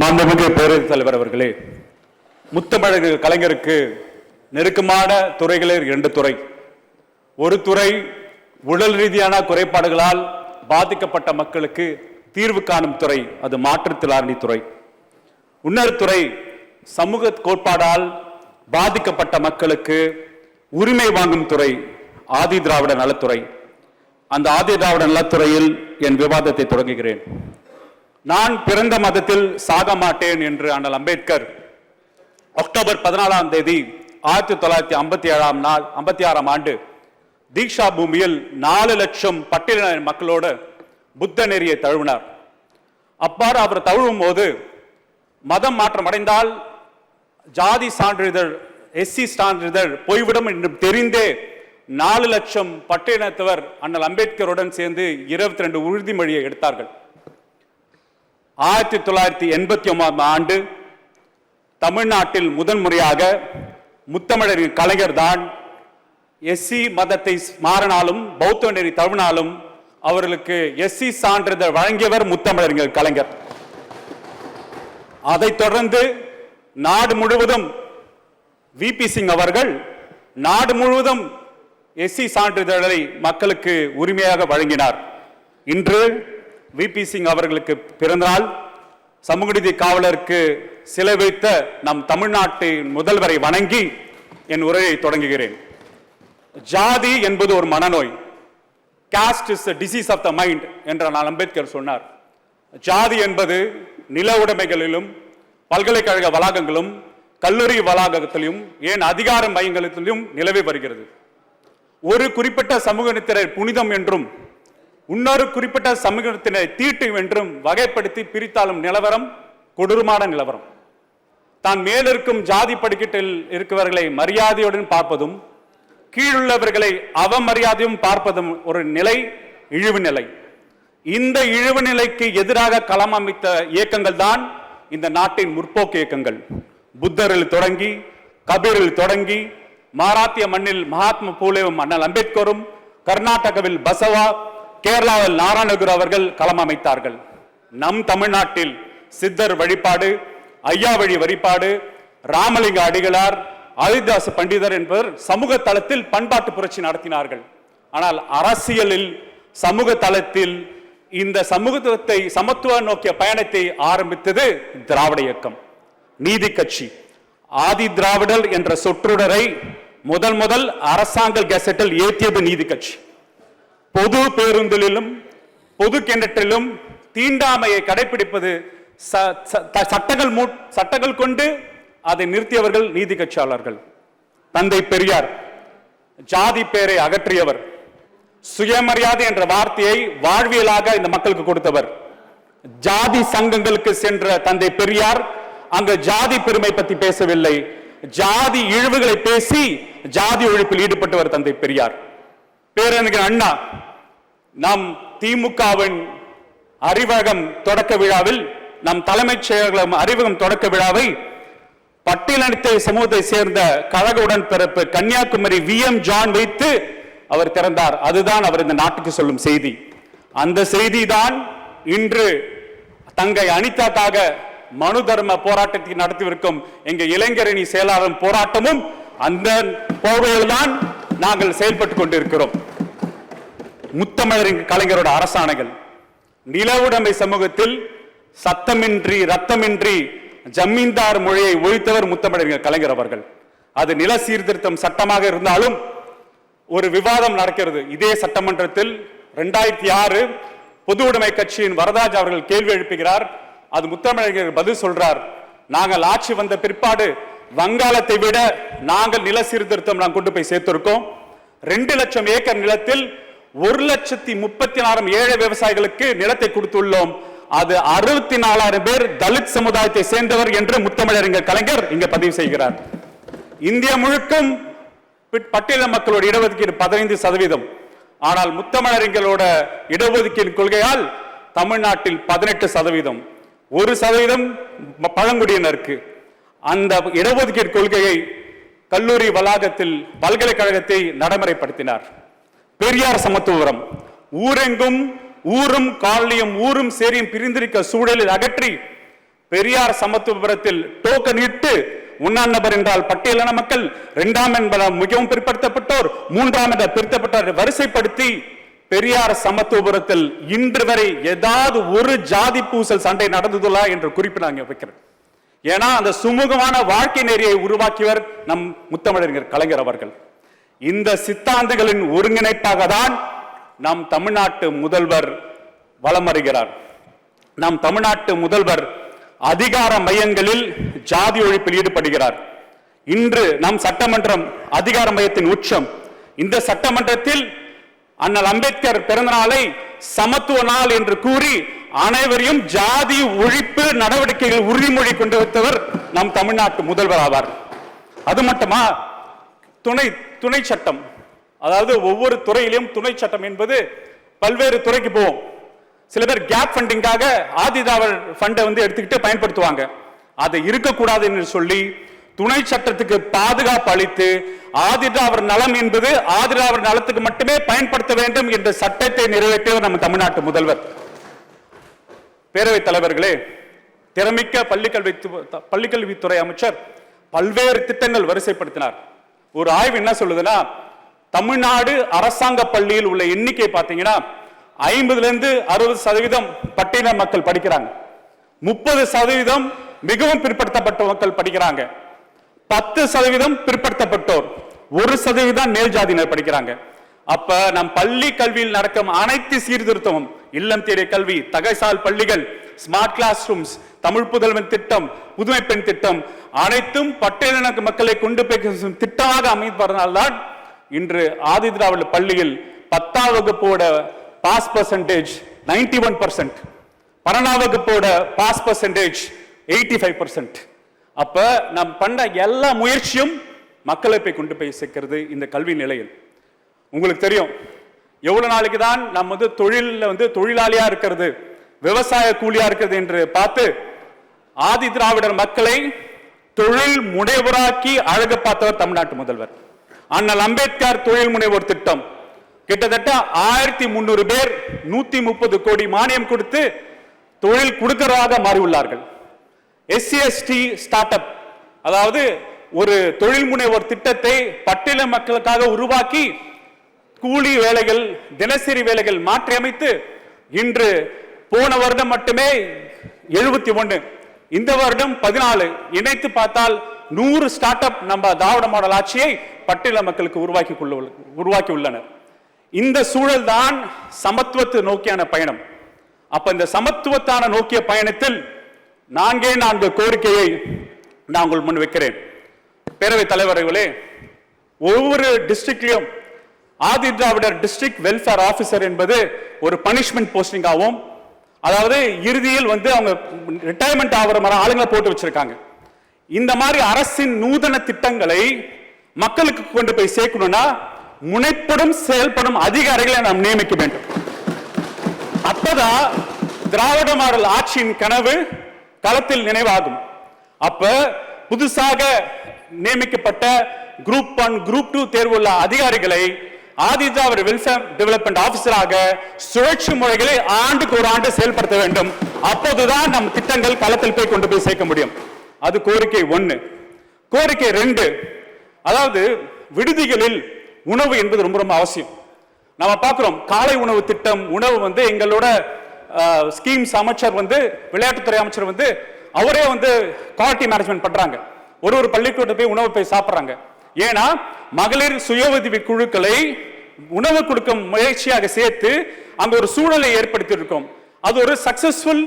மாண்புமிகு பேரவைத் தலைவர் அவர்களே முத்தமிழக கலைஞருக்கு நெருக்கமான துறைகளில் இரண்டு துறை. ஒரு துறை உடல் ரீதியான குறைபாடுகளால் பாதிக்கப்பட்ட மக்களுக்கு தீர்வு காணும் துறை அது மாற்றுத்திறனாளி துறை. இன்னொரு துறை சமூக கோட்பாடால் பாதிக்கப்பட்ட மக்களுக்கு உரிமை வாங்கும் துறை ஆதி திராவிட நலத்துறை. அந்த ஆதி திராவிட நலத்துறையில் என் விவாதத்தை தொடங்குகிறேன். நான் பிறந்த மதத்தில் சாக மாட்டேன் என்று அண்ணல் அம்பேத்கர் அக்டோபர் பதினாலாம் தேதி ஆயிரத்தி தொள்ளாயிரத்தி ஐம்பத்தி ஏழாம் நாள் ஐம்பத்தி ஆறாம் ஆண்டு தீக்ஷா பூமியில் நாலு லட்சம் பட்டியலின மக்களோடு புத்த நெறியை தழுவினார். அப்பாறு அவர் தழுவும் போது மதம் மாற்றம் அடைந்தால் ஜாதி சான்றிதழ் எஸ்சி சான்றிதழ் போய்விடும் என்று தெரிந்தே நாலு லட்சம் பட்டியலினத்தவர் அண்ணல் அம்பேத்கருடன் சேர்ந்து இருபத்தி ரெண்டு உறுதிமொழியை எடுத்தார்கள். ஆயிரத்தி தொள்ளாயிரத்தி எண்பத்தி ஒன்பதாம் ஆண்டு தமிழ்நாட்டில் முதன் முறையாக முத்தமிழரின் கலைஞர் தான் எஸ்சி மதத்தை மாறினாலும் பௌத்த நெறி தழுவினாலும் அவர்களுக்கு எஸ்சி சான்றிதழ் வழங்கியவர் முத்தமிழறிஞர் கலைஞர். அதைத் தொடர்ந்து நாடு முழுவதும் விபி சிங் அவர்கள் நாடு முழுவதும் எஸ்சி சான்றிதழை மக்களுக்கு உரிமையாக வழங்கினார். இன்று விபி சிங் அவர்களுக்கு பிறந்தநாள். சமூக நீதி காவலருக்கு சிலை வைத்த நம் தமிழ்நாட்டின் முதல்வரை வணங்கி என் உரையை தொடங்குகிறேன். ஜாதி என்பது ஒரு மனநோய். Caste is disease of the mind என்ற நான் அம்பேத்கர் சொன்னார். ஜாதி என்பது நில உடைமைகளிலும் பல்கலைக்கழக வளாகங்களும் கல்லூரி வளாகத்திலும் ஏன் அதிகார மையங்களிலும் நிலவி வருகிறது. ஒரு குறிப்பிட்ட சமூகத்தினர் புனிதம் என்றும் இன்னொரு குறிப்பிட்ட சமூகத்தினை தீட்டு என்றும் வகைப்படுத்தி பிரித்தாலும் நிலவரம் கொடூரமான நிலவரம். தான் மேலிருக்கும் ஜாதி படிக்கட்டில் இருக்கிறவர்களை மரியாதையுடன் பார்ப்பதும் கீழுள்ளவர்களை அவமரியாதையும் பார்ப்பதும் ஒரு நிலை இழிவு நிலை. இந்த இழிவு நிலைக்கு எதிராக களம் அமைத்த இயக்கங்கள் தான் இந்த நாட்டின் முற்போக்கு இயக்கங்கள். புத்தரில் தொடங்கி கபீரில் தொடங்கி மாராத்திய மண்ணில் மகாத்மா பூலேவும் அண்ணல் அம்பேத்கரும் கர்நாடகாவில் பசவா கேரளாவில் நாராயணகுரு அவர்கள் களம் அமைத்தார்கள். நம் தமிழ்நாட்டில் சித்தர் வழிபாடு ஐயா வழி வழிபாடு ராமலிங்க அடிகளார் அரிதாச பண்டிதர் என்பவர் சமூக தளத்தில் பண்பாட்டு புரட்சி நடத்தினார்கள். ஆனால் அரசியலில் சமூக தளத்தில் இந்த சமூகத்துவத்தை சமத்துவ நோக்கிய பயணத்தை ஆரம்பித்தது திராவிட இயக்கம். நீதி கட்சி. ஆதி திராவிடர் என்ற சொற்றொடரை முதல் முதல் அரசாங்க கெசட்டில் ஏற்றியது நீதி கட்சி. பொது பேருந்திலும் பொது கிணற்றிலும் தீண்டாமையை கடைபிடிப்பது ச- ச- சட்டங்கள் மூ- சட்டங்கள் கொண்டு அதை நிறுத்தியவர்கள் நீதி கட்சியாளர்கள். தந்தை பெரியார் ஜாதி பேரை அகற்றியவர் சுயமரியாதை என்ற வார்த்தையை வாழ்வியலாக இந்த மக்களுக்கு கொடுத்தவர். ஜாதி சங்கங்களுக்கு சென்ற தந்தை பெரியார் அங்கு ஜாதி பெருமை பற்றி பேசவில்லை. ஜாதி இழிவுகளை பேசி ஜாதி ஒழிப்பில் ஈடுபட்டவர் தந்தை பெரியார். பேரறிஞர் அண்ணா நம் திமுகவின் அறிவகம் தொடக்க விழாவில் நம் தலைமைச் செயலகம் அறிவகம் தொடக்க விழாவை பட்டியலடித்த சமூகத்தை சேர்ந்த கழக உடன்பிறப்பு கன்னியாகுமரி வி. எம். ஜான் வைத்து அவர் திறந்தார். அதுதான் அவர் இந்த நாட்டுக்கு சொல்லும் செய்தி. அந்த செய்தி தான் இன்று தங்கை அனிதாக்காக மனு தர்ம போராட்டத்தை நடத்திவிருக்கும் எங்க இளைஞரணி செயலாளரும் போராட்டமும் அந்த போர்வையில் தான் நாங்கள் செயல்பட்டு கொண்டிருக்கிறோம். முத்தமிழரின் கலைஞரோட அரசாணைகள். நிலவுடைமை சமூகத்தில் சத்தமின்றி ரத்தமின்றி ஜமீன்தார் மொழியை ஒழித்தவர் முத்தமிழறிஞர் கலைஞர் அவர்கள். அது நில சீர்திருத்தம் சட்டமாக இருந்தாலும் ஒரு விவாதம் நடக்கிறது. இதே சட்டமன்றத்தில் ரெண்டாயிரத்தி ஆறு பொது உடைமை கட்சியின் வரதாஜ் அவர்கள் கேள்வி எழுப்புகிறார். அது முத்தமிழறிஞர் பதில் சொல்றார். நாங்கள் ஆட்சி வந்த பிற்பாடு வங்காளத்தை விட நாங்கள் நில சீர்திருத்தம் நாங்கள் கொண்டு போய் சேர்த்திருக்கோம். ரெண்டு லட்சம் ஏக்கர் நிலத்தில் ஒரு லட்சத்தி முப்பத்தி நாலாயிரம் ஏழை விவசாயிகளுக்கு நிலத்தை கொடுத்துள்ளோம். அது அறுபத்தி நாலாயிரம் பேர் தலித் சமுதாயத்தை சேர்ந்தவர் என்று முத்தமிழறிஞர் கலைஞர் இங்க பதிவு செய்கிறார். இந்தியா முழுக்கும் பட்டியல மக்களோட இடஒதுக்கீடு பதினைந்து சதவீதம். ஆனால் முத்தமிழறிஞர்களோட இடஒதுக்கீடு கொள்கையால் தமிழ்நாட்டில் பதினெட்டு சதவீதம். ஒரு சதவீதம் பழங்குடியினருக்கு. அந்த இடஒதுக்கீடு கொள்கையை கல்லூரி வளாகத்தில் பல்கலைக்கழகத்தை நடைமுறைப்படுத்தினார். பெரியார் சமத்துவரம். ஊரெங்கும் ஊரும் காலனியும் ஊரும் சேரியும் பிரிந்திருக்க சூழலில் அகற்றி பெரியார் சமத்துவபுரத்தில் டோக்கன் இட்டு ஒன்னாம் நபர் என்றால் பட்டியலின மக்கள் இரண்டாம் என்பதால் மிகவும் பிற்படுத்தப்பட்டோர் மூன்றாம் என்ற பிரித்தப்பட்டோர் வரிசைப்படுத்தி பெரியார் சமத்துவபுரத்தில் இன்று வரை ஏதாவது ஒரு ஜாதி பூசல் சண்டை நடந்ததுள்ளா என்று குறிப்பிட வைக்கிறேன். ஏன்னா அந்த சுமூகமான வாழ்க்கை நெறியை உருவாக்கியவர் நம் முத்தமிழறிஞர் கலைஞர் அவர்கள். இந்த சித்தாந்தங்களின் ஒருங்கிணைப்பாக தான் நம் தமிழ்நாட்டு முதல்வர் வலம் வருகிறார். நம் தமிழ்நாட்டு முதல்வர் அதிகார மையங்களில் ஜாதி ஒழிப்பில் ஈடுபடுகிறார். இன்று நம் சட்டமன்றம் அதிகார மையத்தின் உச்சம். இந்த சட்டமன்றத்தில் அண்ணல் அம்பேத்கர் பிறந்த நாளை சமத்துவ நாள் என்று கூறி அனைவரையும் ஜாதி ஒழிப்பு நடவடிக்கைகள் உறுதிமொழி கொண்டு வைத்தவர் நம் தமிழ்நாட்டு முதல்வர் ஆவார். அது மட்டுமா? துணை துணை சட்டம் அதாவது ஒவ்வொரு துறையிலும் துணை சட்டம் என்பது பல்வேறு துறைக்கு போவோம் சில பேர் கேப் ஃபண்டிங்காக ஆதிதாவல் ஃபண்டை வந்து எடுத்துக்கிட்டு பயன்படுத்துவாங்க. அது இருக்கக்கூடாது என்று சொல்லி துணை சட்டத்துக்கு பாதுகாப்பு அளித்து ஆதிதாவர் நலம் என்பது ஆதிதாவர் நலத்துக்கு மட்டுமே பயன்படுத்த வேண்டும் என்ற சட்டத்தை நிறைவேற்றியவர் நம்ம தமிழ்நாட்டு முதல்வர். பேரவைத் தலைவர்களே திறமிக்க பள்ளிக்கல்வி பள்ளிக்கல்வித்துறை அமைச்சர் பல்வேறு திட்டங்கள் வரிசைப்படுத்தினார். ஒரு ஆய்வு என்ன சொல்லுதுன்னா தமிழ்நாடு அரசாங்க பள்ளியில் உள்ள எண்ணிக்கை பார்த்தீங்கன்னா ஐம்பதுல இருந்து அறுபது சதவீதம் பட்டியல மக்கள் படிக்கிறாங்க. முப்பது சதவீதம் மிகவும் பிற்படுத்தப்பட்ட மக்கள் படிக்கிறாங்க. பத்து சதவீதம் பிற்படுத்தப்பட்டோர். ஒரு சதவீதம் மேல் ஜாதியினர் படிக்கிறாங்க. அப்ப நம் பள்ளி கல்வியில் நடக்கும் அனைத்து சீர்திருத்தமும் இல்லம் தேடிய கல்வி தகைசால் பள்ளிகள் ஸ்மார்ட் கிளாஸ் ரூம்ஸ் தமிழ் புதல்வன் திட்டம் புதுமை பெண் திட்டம் அனைத்தும் பட்டியலின மக்களை கொண்டு போய் திட்டமாக அமைப்பதனால்தான் இன்று ஆதி திராவிட பள்ளியில் பத்தாம் வகுப்போட pass percentage ninety one percent பன்னெண்டாம் வகுப்போட pass percentage eighty five percent அப்ப நாம் பண்ண எல்லா முயற்சியும் மக்களை போய் கொண்டு போய் சேர்க்கிறது இந்த கல்வி நிலையில். உங்களுக்கு தெரியும் எவ்வளவு நாளைக்கு தான் நம்ம வந்து தொழிலில் வந்து தொழிலாளியா இருக்கிறது விவசாய கூலியா இருக்கிறது என்று பார்த்து ஆதி திராவிடர் மக்களை தொழில் முனைவராக்கி அழகு பார்த்தவர் தமிழ்நாட்டு முதல்வர். அண்ணல் அம்பேத்கர் தொழில் முனைவோர் திட்டம். கிட்டத்தட்ட ஆயிரத்தி முன்னூறு பேர் நூத்தி முப்பது கோடி மானியம் கொடுத்து தொழில் கொடுக்கிறதாக மாறியுள்ளார்கள். எஸ்சி எஸ்டி ஸ்டார்ட் அப் அதாவது ஒரு தொழில் முனைவோர் திட்டத்தை பட்டியல மக்களுக்காக உருவாக்கி கூலி வேலைகள் தினசரி வேலைகள் மாற்றியமைத்து இன்று போன வருடம் மட்டுமே எழுபத்தி ஒன்று இந்த வருடம் பதினாலு இணைத்து பார்த்தால் நூறு ஸ்டார்ட் அப் நம்ம திராவிட மாடல் ஆட்சியை பட்டியல மக்களுக்கு உருவாக்கி கொள்ள உருவாக்கி உள்ளனர் இந்த சூழல் தான் சமத்துவத்தை நோக்கியான பயணம். அப்ப இந்த சமத்துவத்தான நோக்கிய பயணத்தில் நான்கே நான்கு கோரிக்கையை நான் உங்கள் முன் வைக்கிறேன். பேரவைத் தலைவர்களே ஒவ்வொரு டிஸ்ட்ரிக்ட்லையும் Adi Dravidar district welfare officer என்பது ஒரு பனிஷ்மெண்ட் போஸ்டிங்காகவும் அதாவது இறுதியில் வந்து அவங்க ரிட்டையர்மெண்ட் ஆகிற மாதிரி ஆளுங்களை போட்டு வச்சிருக்காங்க. இந்த மாதிரி அரசின் நூதன திட்டங்களை மக்களுக்கு கொண்டு போய் சேர்க்கணும்னா முனைப்படும் செயல்படும் அதிகாரிகளை நாம் நியமிக்க வேண்டும். அப்பதான் திராவிட மாடல் ஆட்சியின் கனவு களத்தில் நினைவாகும். அப்ப புதுசாக நியமிக்கப்பட்ட குரூப் ஒன் குரூப் டூ தேர்வுள்ள அதிகாரிகளை ஆதிதாவர் வெல்ஃபேர் டெவலப்மெண்ட் ஆபீசராக சுழற்சி முறைகளை ஆண்டுக்கு ஒரு ஆண்டு செயல்படுத்த வேண்டும். அப்போதுதான் நம் திட்டங்கள் களத்தில் போய் கொண்டு போய் சேர்க்க முடியும். அது கோரிக்கை ஒன்று கோரிக்கை ரெண்டு. அதாவது விடுதிகளில் உணவு என்பது ரொம்ப ரொம்ப அவசியம். நம்ம பார்க்குறோம் காலை உணவு திட்டம் உணவு வந்து எங்களோட ஸ்கீம்ஸ் அமைச்சர் வந்து விளையாட்டுத்துறை அமைச்சர் வந்து அவரே வந்து குவாலிட்டி மேனேஜ்மெண்ட் பண்ணுறாங்க ஒரு ஒரு பள்ளிக்கூட போய் உணவு போய் சாப்பிட்றாங்க. ஏன்னா மகளிர் சுய உதவி குழுக்களை உணவு கொடுக்கும் முயற்சியாக சேர்த்து அங்க ஒரு சூழலை ஏற்படுத்தி இருக்கோம் அது ஒரு சக்சஸ்ஃபுல்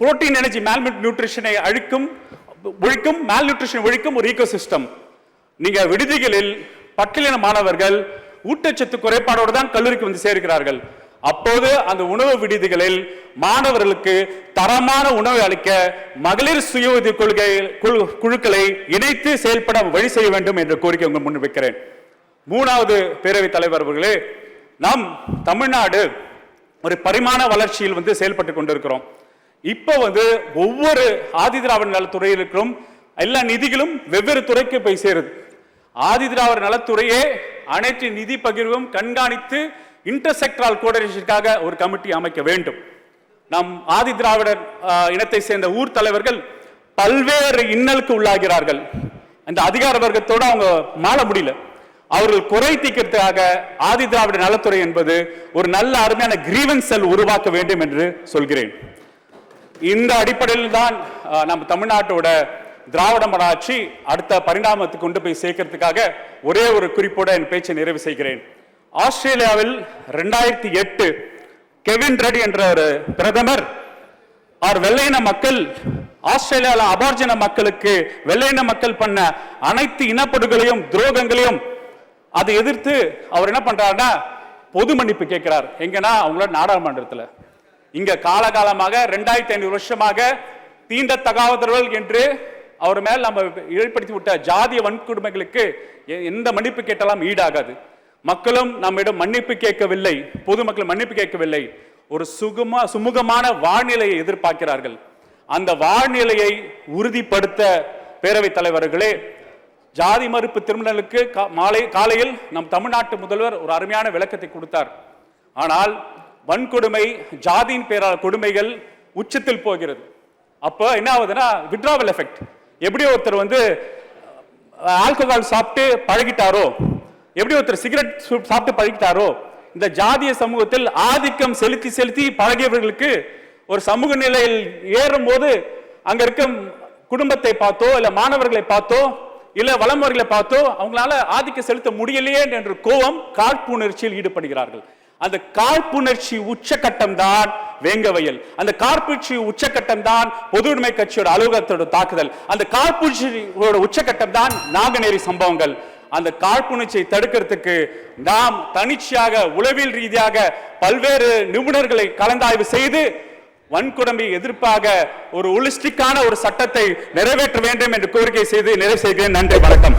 புரோட்டீன் எனர்ஜி மேல்மெட் நியூட்ரிஷனை அழிக்கும் ஒழிக்கும் மேல் நியூட்ரிஷன் ஒழிக்கும் ஒரு ஈகோ சிஸ்டம் நீங்க விடுதிகளில் பட்டியலின மாணவர்கள் ஊட்டச்சத்து குறைபாடோடு தான் கல்லூரிக்கு வந்து சேர்க்கிறார்கள். அப்போது அந்த உணவு விடுதிகளில் மாணவர்களுக்கு தரமான உணவை அளிக்க மகளிர் சுய உதவி கொள்கை குழு- குழுக்களை இணைத்து செயல்பட வழி செய்ய வேண்டும் என்ற கோரிக்கை உங்கள் முன் வைக்கிறேன். மூணாவது பேரவைத் தலைவர் அவர்களே நாம் தமிழ்நாடு ஒரு பரிமாண வளர்ச்சியில் வந்து செயல்பட்டு கொண்டிருக்கிறோம். இப்போ வந்து ஒவ்வொரு ஆதிதிராவிட நலத்துறையில் இருக்கிறோம் எல்லா நிதிகளும் வெவ்வேறு துறைக்கு போய் சேருது. ஆதிதிராவிட நலத்துறையே அனைத்து நிதி பகிர்வும் கண்காணித்து இன்டர்செக்டரால் கோஆர்டினேஷனுக்காக ஒரு கமிட்டி அமைக்க வேண்டும். நம் ஆதி திராவிடர் இனத்தை சேர்ந்த ஊர் தலைவர்கள் பல்வேறு இன்னலுக்கு உள்ளாகிறார்கள். அந்த அதிகார வர்க்கத்தோடு அவங்க மாள முடியல. அவர்கள் குறை தீர்க்கிறதுக்காக ஆதி திராவிட நலத்துறை என்பது ஒரு நல்ல அருமையான கிரீவன் செல் உருவாக்க வேண்டும் என்று சொல்கிறேன். இந்த அடிப்படையில் தான் நம்ம தமிழ்நாட்டோட திராவிட மராட்சி அடுத்த பரிணாமத்துக்கு கொண்டு போய் சேர்க்கறதுக்காக ஒரே ஒரு குறிப்போட என் பேச்சை நிறைவு செய்கிறேன். ஆஸ்திரேலியாவில் ரெண்டாயிரத்தி எட்டு கெவின் ரெட் என்ற ஒரு பிரதமர். அவர் வெள்ளையின மக்கள் ஆஸ்திரேலியாவில் அபார்ஜன மக்களுக்கு வெள்ளையின மக்கள் பண்ண அனைத்து இனப்படுகளையும் துரோகங்களையும் அதை எதிர்த்து அவர் என்ன பண்றாருன்னா பொது மன்னிப்பு கேட்கிறார். எங்கன்னா அவங்களோட நாடாளுமன்றத்தில். இங்க காலகாலமாக ரெண்டாயிரத்தி ஐநூறு வருஷமாக தீண்டத்தகாதவர்கள் என்று அவர் மேல் நம்ம ஏற்படுத்தி விட்ட ஜாதிய வன்கொடுமைகளுக்கு எ- எந்த மன்னிப்பு கேட்டாலும் ஈடாகாது. மக்களும் நம்மிடம் மன்னிப்பு கேட்கவில்லை பொதுமக்கள் மன்னிப்பு கேட்கவில்லை. ஒரு சுகமா சுமூகமான வாழ்நிலையை எதிர்பார்க்கிறார்கள். அந்த வாழ்நிலையை உறுதிப்படுத்த பேரவைத் தலைவர்களே ஜாதி மறுப்பு திருமணங்களுக்கு கா- மாலை காலையில் நம் தமிழ்நாட்டு முதல்வர் ஒரு அருமையான விளக்கத்தை கொடுத்தார். ஆனால் வன்கொடுமை ஜாதியின் பேரால் கொடுமைகள் உச்சத்தில் போகிறது. அப்போ என்ன ஆகுதுன்னா விட்ராவல் எஃபெக்ட் எப்படி ஒருத்தர் வந்து ஆல்கஹால் சாப்பிட்டு பழகிட்டாரோ எப்படி ஒருத்தர் சிகரெட் சாப்பிட்டு பழகிட்டாரோ இந்த ஜாதிய சமூகத்தில் ஆதிக்கம் செலுத்தி செலுத்தி பழகியவர்களுக்கு ஒரு சமூக நிலையில் ஏறும்போது அங்க இருக்கும் குடும்பத்தை பார்த்தோ இல்ல மாணவர்களை பார்த்தோ இல்ல வளமுறைகளை பார்த்தோ அவங்களால ஆதிக்கம் செலுத்த முடியலையே என்ற கோபம் காழ்ப்புணர்ச்சியில் ஈடுபடுகிறார்கள். அந்த காழ்ப்புணர்ச்சி உச்சகட்டம் தான் வேங்கவயல். அந்த காழ்ப்புணர்ச்சி உச்சகட்டம் தான் பொது கட்சியோட அலுவலகத்தோட தாக்குதல். அந்த காழ்ப்புணர்ச்சியோட உச்சகட்டம் தான் நாகநேரி சம்பவங்கள். அந்த காழ்ப்புணர்ச்சியை தடுக்கிறதுக்கு நாம் தனிச்சையாக உளவியல் ரீதியாக பல்வேறு நிபுணர்களை கலந்தாய்வு செய்து வன்குடம்பி எதிர்ப்பாக ஒரு ஒலிஸ்டிக்கான ஒரு சட்டத்தை நிறைவேற்ற வேண்டும் என்று கோரிக்கை செய்து நிறைவு செய்கிறேன். நன்றி வணக்கம்.